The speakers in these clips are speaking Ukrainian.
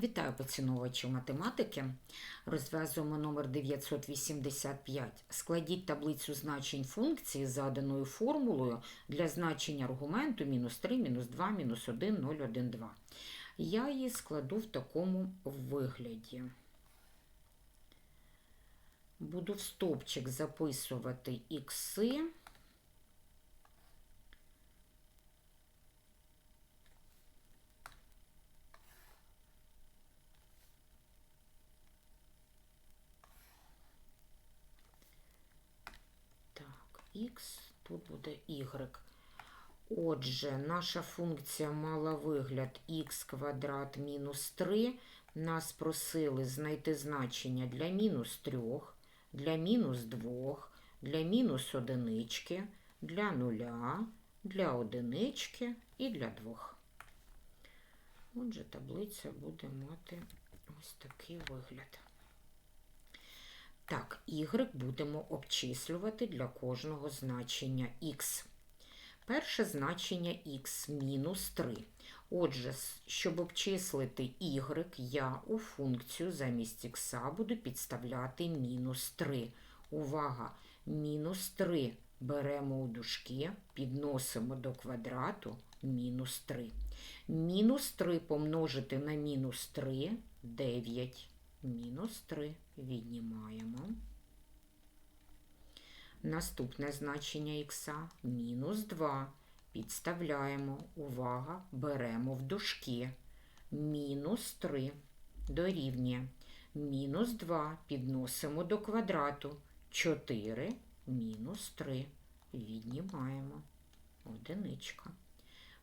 Вітаю поціновувачів математики. Розв'язуємо номер 985. Складіть таблицю значень функції заданою формулою для значення аргументу мінус 3, мінус 2, мінус 1, 0, 1, 2. Я її складу в такому вигляді. Буду в стовпчик записувати ікси. Так, х, тут буде y. Отже, наша функція мала вигляд х квадрат мінус 3. Нас просили знайти значення для мінус 3, для мінус 2, для мінус одинички, для нуля, для одинички і для 2. Отже, таблиця буде мати ось такий вигляд. Так, y будемо обчислювати для кожного значення x. Перше значення х мінус 3. Отже, щоб обчислити y, я у функцію замість х буду підставляти мінус 3. Увага! Мінус 3 беремо у дужки, підносимо до квадрату мінус 3. Мінус 3 помножити на мінус 3 – 9. Мінус 3 віднімаємо. Наступне значення х мінус 2. Підставляємо. Увага, беремо в дужки. Мінус 3 дорівнює. Мінус 2 підносимо до квадрату. 4 мінус 3. Віднімаємо. Одиничка.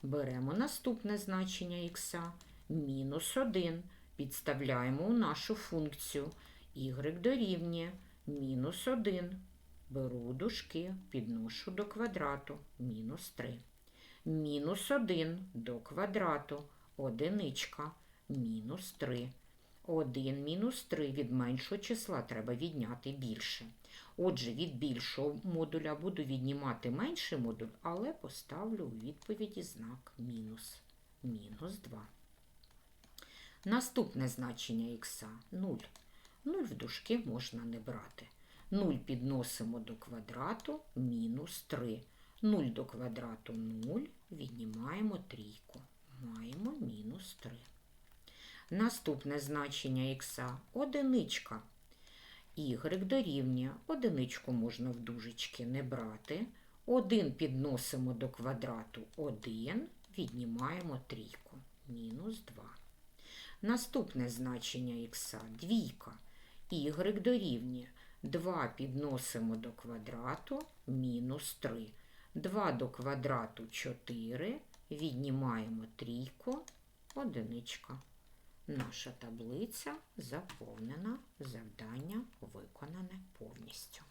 Беремо наступне значення х. Мінус 1. Підставляємо у нашу функцію. y дорівнює мінус 1. Беру дужки, підношу до квадрату мінус 3. Мінус 1 до квадрату, одиничка, мінус 3. 1 мінус 3 від меншого числа треба відняти більше. Отже, від більшого модуля буду віднімати менший модуль, але поставлю у відповіді знак мінус. Мінус 2. Наступне значення х 0. 0 в дужки можна не брати. 0 підносимо до квадрату мінус 3. 0 до квадрату 0, віднімаємо трійку. Маємо мінус 3. Наступне значення х одиничка. Y дорівнює. Одиничку можна в дужечки не брати. 1 підносимо до квадрату 1, віднімаємо трійку. Мінус 2. Наступне значення х двійка. Y дорівнює. 2 підносимо до квадрату мінус 3. 2 до квадрату 4. Віднімаємо трійку, одиничка. Наша таблиця заповнена, завдання виконане повністю.